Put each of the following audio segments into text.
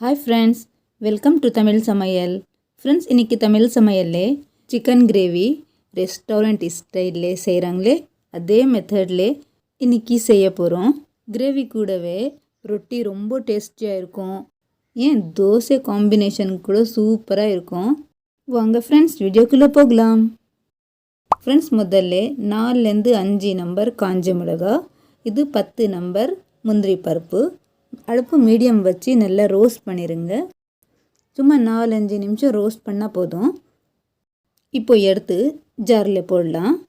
Hi friends welcome to Tamil Samayal friends இன்றைக்கி தமிழ் சமையல்லே chicken gravy restaurant ஸ்டைல்லே செய்கிறாங்களே அதே மெத்தட்லே இன்றைக்கி செய்ய போகிறோம் கிரேவி கூடவே ரொட்டி ரொம்ப டேஸ்டியாக இருக்கும். ஏன் தோசை காம்பினேஷன் கூட சூப்பராக இருக்கும். வாங்க ஃப்ரெண்ட்ஸ் வீடியோக்குள்ளே போகலாம். ஃப்ரெண்ட்ஸ் முதல்ல நாலுலேருந்து அஞ்சு நம்பர் காஞ்ச மிளகா இது பத்து நம்பர் முந்திரி பருப்பு அடுப்பு மீடியம் வச்சு நல்லா ரோஸ்ட் பண்ணிடுங்க சும்மா நாலஞ்சு நிமிஷம் ரோஸ்ட் பண்ணால் போதும். இப்போ எடுத்து ஜாரில் போடலாம்.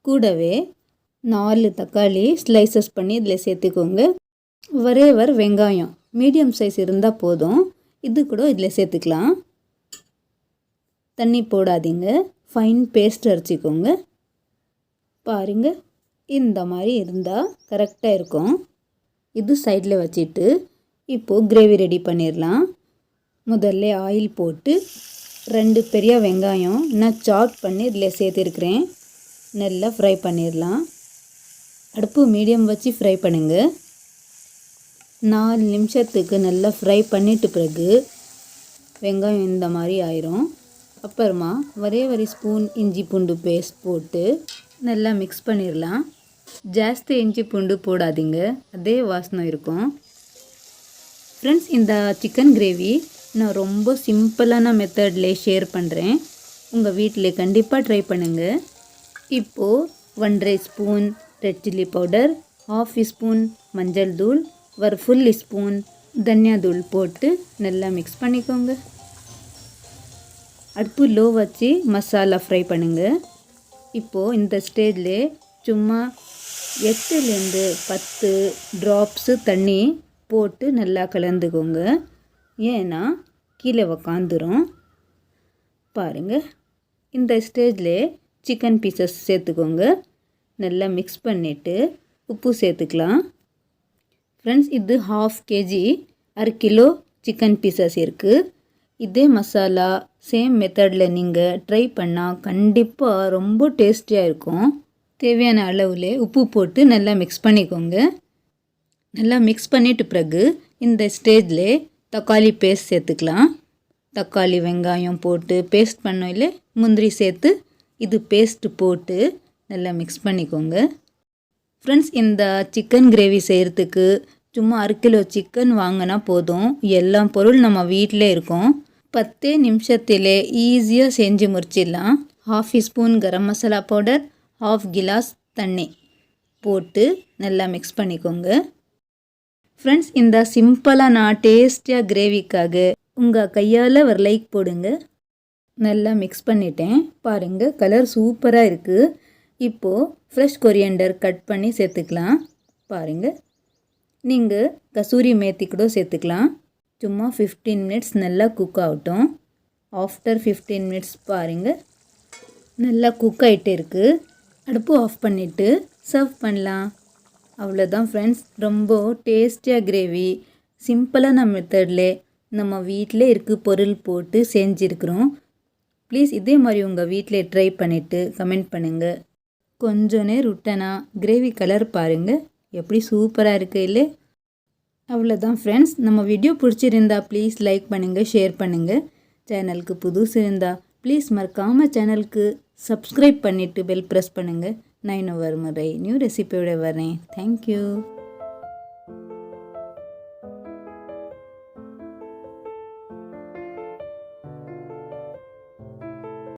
கூடவே நாலு தக்காளி ஸ்லைசஸ் பண்ணி இதில் சேர்த்துக்கோங்க. ஒரே வெங்காயம் மீடியம் சைஸ் இருந்தால் போதும். இது கூட இதில் சேர்த்துக்கலாம். தண்ணி போடாதீங்க. ஃபைன் பேஸ்ட் அரைச்சிக்கோங்க. பாருங்க இந்த மாதிரி இருந்தால் கரெக்டாக இருக்கும். இது சைடில் வச்சுட்டு இப்போது கிரேவி ரெடி பண்ணிடலாம். முதல்ல ஆயில் போட்டு ரெண்டு பெரிய வெங்காயம் நான் சாப் பண்ணி இதில் சேர்த்துருக்குறேன். நல்லா ஃப்ரை பண்ணிடலாம். அடுப்பு மீடியம் வச்சு ஃப்ரை பண்ணுங்க. நாலு நிமிஷத்துக்கு நல்லா ஃப்ரை பண்ணிட்டு பிறகு வெங்காயம் இந்த மாதிரி ஆயிரும். அப்புறமா ஒரே ஒரு ஸ்பூன் இஞ்சி பூண்டு பேஸ்ட் போட்டு நல்லா மிக்ஸ் பண்ணிடலாம். ஜாஸ்தி இஞ்சி பூண்டு போடாதீங்க. அதே வாசனை இருக்கும். ஃப்ரெண்ட்ஸ் இந்த சிக்கன் கிரேவி நான் ரொம்ப சிம்பிளான மெத்தட்லேயே ஷேர் பண்ணுறேன் உங்கள் வீட்டில் கண்டிப்பாக ட்ரை பண்ணுங்கள் இப்போது ஒன்றரை spoon red chilli powder half spoon மஞ்சள் தூள் ஒரு ஃபுல் ஸ்பூன் தனியா தூள் போட்டு நல்லா மிக்ஸ் பண்ணிக்கோங்க. அடுப்பு லோ வச்சு மசாலா ஃப்ரை பண்ணுங்கள் இப்போது இந்த ஸ்டேஜில் சும்மா எட்டுலேருந்து பத்து ட்ராப்ஸு தண்ணி போட்டு நல்லா கலந்துக்கோங்க. ஏன்னா கீழே உக்காந்துரும். பாருங்கள் இந்த ஸ்டேஜில் சிக்கன் பீசஸ் சேர்த்துக்கோங்க. நல்லா மிக்ஸ் பண்ணிவிட்டு உப்பு சேர்த்துக்கலாம். ஃப்ரெண்ட்ஸ் இது ஹாஃப் கேஜி அரை கிலோ சிக்கன் பீசஸ் இருக்குது இதே மசாலா சேம் மெத்தடில் நீங்கள் ட்ரை பண்ணால் கண்டிப்பாக ரொம்ப டேஸ்டியாக இருக்கும். தேவையான அளவில் உப்பு போட்டு நல்லா மிக்ஸ் பண்ணிக்கோங்க. நல்லா மிக்ஸ் பண்ணிட்டு பிறகு இந்த ஸ்டேஜில் தக்காளி பேஸ்ட் சேர்த்துக்கலாம். தக்காளி வெங்காயம் போட்டு பேஸ்ட் பண்ணோம்ல முந்திரி சேர்த்து இது பேஸ்ட்டு போட்டு நல்லா மிக்ஸ் பண்ணிக்கோங்க. ஃப்ரெண்ட்ஸ் இந்த சிக்கன் கிரேவி செய்கிறதுக்கு சும்மா அரை கிலோ சிக்கன் வாங்கினா போதும். எல்லா பொருள் நம்ம வீட்டில் இருக்கும். பத்தே நிமிஷத்தில் ஈஸியாக செஞ்சு முடிச்சிடலாம். Half spoon garam masala powder half glass தண்ணி போட்டு நல்லா மிக்ஸ் பண்ணிக்கோங்க. ஃப்ரெண்ட்ஸ் இந்த சிம்பிளாக நான் டேஸ்டியாக கிரேவிக்காக உங்கள் கையால் ஒரு லைக் போடுங்க. நல்லா மிக்ஸ் பண்ணிட்டேன். பாருங்கள் கலர் சூப்பராக இருக்குது இப்போது ஃப்ரெஷ் கொரியண்டர் கட் பண்ணி சேர்த்துக்கலாம். பாருங்கள் நீங்கள் கசூரி மேத்தி கூட சேர்த்துக்கலாம். சும்மா ஃபிஃப்டீன் மினிட்ஸ் நல்லா குக் ஆகட்டும். ஆஃப்டர் ஃபிஃப்டீன் மினிட்ஸ் பாருங்கள் நல்லா குக் ஆகிட்டே இருக்குது அடுப்பு ஆஃப் பண்ணிவிட்டு சர்வ் பண்ணலாம். அவ்வளோதான் ஃப்ரெண்ட்ஸ் ரொம்ப டேஸ்டியாக கிரேவி நம்ம மெத்தடில் நம்ம வீட்டில் இருக்க பொருள் போட்டு செஞ்சுருக்குறோம். ப்ளீஸ் இதே மாதிரி உங்கள் வீட்டில் ட்ரை பண்ணிவிட்டு கமெண்ட் பண்ணுங்கள் கொஞ்ச நேரம் விட்டனா கிரேவி கலர் பாருங்கள் எப்படி சூப்பராக இருக்குது இல்லை. அவ்வளோதான் ஃப்ரெண்ட்ஸ் நம்ம வீடியோ பிடிச்சிருந்தா ப்ளீஸ் லைக் பண்ணுங்கள் ஷேர் பண்ணுங்கள் சேனலுக்கு புதுசு இருந்தால் ப்ளீஸ் மறக்காமல் சேனலுக்கு சப்ஸ்கிரைப் பண்ணிவிட்டு பெல் ப்ரெஸ் பண்ணுங்கள் நான் இன்னும் வரும் முறை நியூ ரெசிபியோட வரேன். தேங்க்யூ